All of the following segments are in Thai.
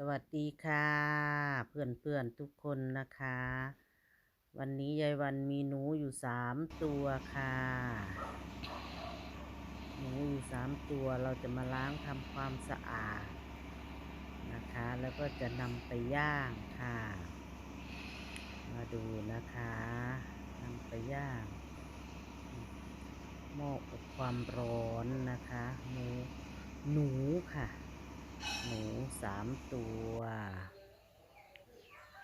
สวัสดีค่ะ เพื่อนเพื่อนๆทุกคนนะคะ วันนี้ยายวันมีหนูอยู่สามตัวค่ะ หนูอยู่สามตัวเราจะมาล้างทำความสะอาดนะคะ แล้วก็จะนำไปย่างค่ะ มาดูนะคะนำไปย่างหม้ออบความร้อนนะคะหมูหนูค่ะ หนูสามตัว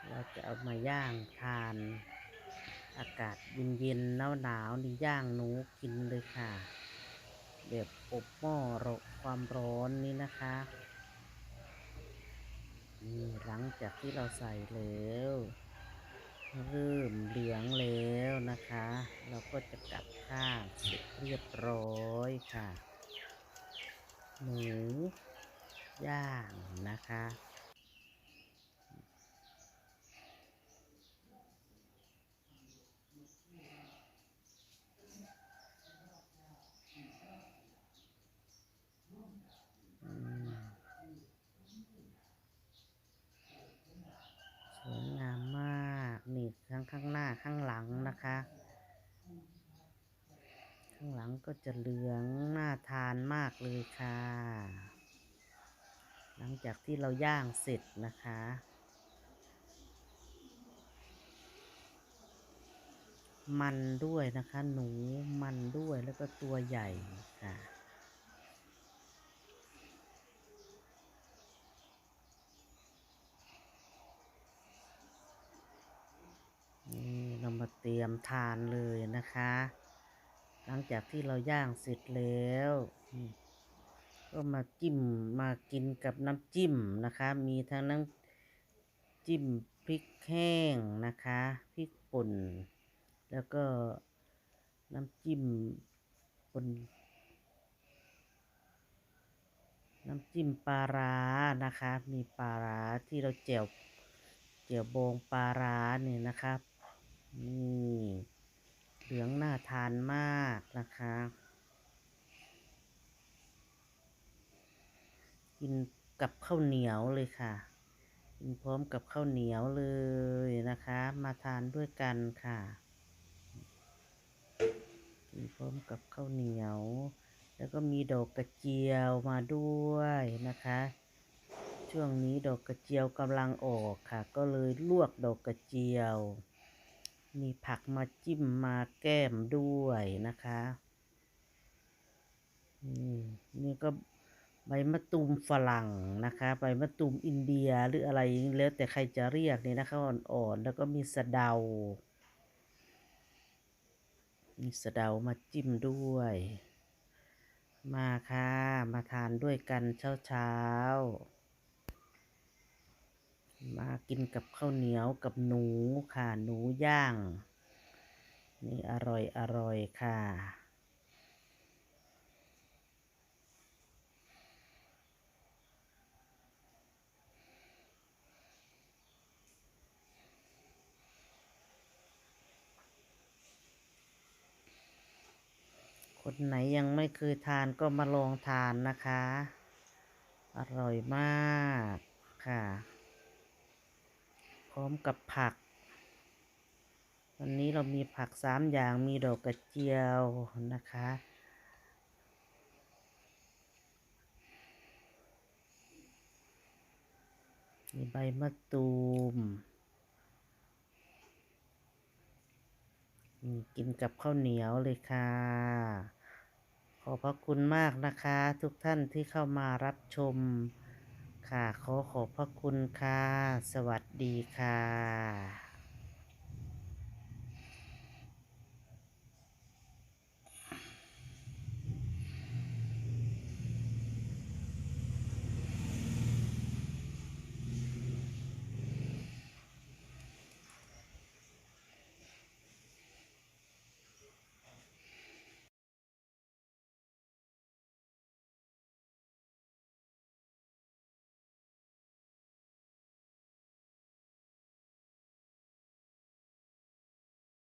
เราจะเอามาย่างทาน อากาศเย็นๆหนาวๆนี่ย่างหนูกินเลยค่ะ แบบอบหม้อรอความร้อนนี่นะคะนี่หลังจากที่เราใส่แล้วเริ่มเหลืองแล้วนะคะ เราก็จะกลับข้างเสร็จเรียบร้อยค่ะหมู ย่างนะคะ สวยงามมากนี่ทั้งข้างหน้าข้างหลังนะคะ ข้างหลังก็จะเหลืองน่าทานมากเลยค่ะ หลังจากที่เราย่างเสร็จนะคะ มันด้วยนะคะ หนูมันด้วยแล้วก็ตัวใหญ่ค่ะนี่เรามาเตรียมทานเลยนะคะ หลังจากที่เราย่างเสร็จแล้ว ก็มาจิ้มมากินกับน้ำจิ้มนะคะ มีทั้งน้ำจิ้มพริกแห้งนะคะพริกป่น แล้วก็น้ำจิ้มป่นน้ำจิ้มปลาร้านะคะ มีปลาร้าที่เราแจ่วแจ่วบองปลาร้าเนี่ยนะครับนี่เหลืองน่าทานมากนะคะ กินกับข้าวเหนียวเลยค่ะ กินพร้อมกับข้าวเหนียวเลยนะคะ มาทานด้วยกันค่ะ กินพร้อมกับข้าวเหนียว แล้วก็มีดอกกระเจียวมาด้วยนะคะ ช่วงนี้ดอกกระเจียวกำลังออกค่ะ ก็เลยลวกดอกกระเจียว มีผักมาจิ้มมาแก้มด้วยนะคะนี่นี่ก็ ใบมะตูมฝรั่งนะคะใบมะตูมอินเดียหรืออะไรแล้วแต่ใครจะเรียกนี่นะคะอ่อนๆแล้วก็มีสะเดา มีสะเดามาจิ้มด้วย มาค่ะ มาทานด้วยกันเช้าๆมากินกับข้าวเหนียวกับหนูค่ะ หนูย่าง นี่อร่อยอร่อยค่ะ คนไหนยังไม่เคยทานก็มาลองทานนะคะ อร่อยมากค่ะ พร้อมกับผัก วันนี้เรามีผักสามอย่างมีดอกกระเจียวนะคะ มีใบมะตูม กินกับข้าวเหนียวเลยค่ะ ขอบพระคุณมากนะคะ ทุกท่านที่เข้ามารับชม ค่ะ ขอขอบพระคุณค่ะ สวัสดีค่ะ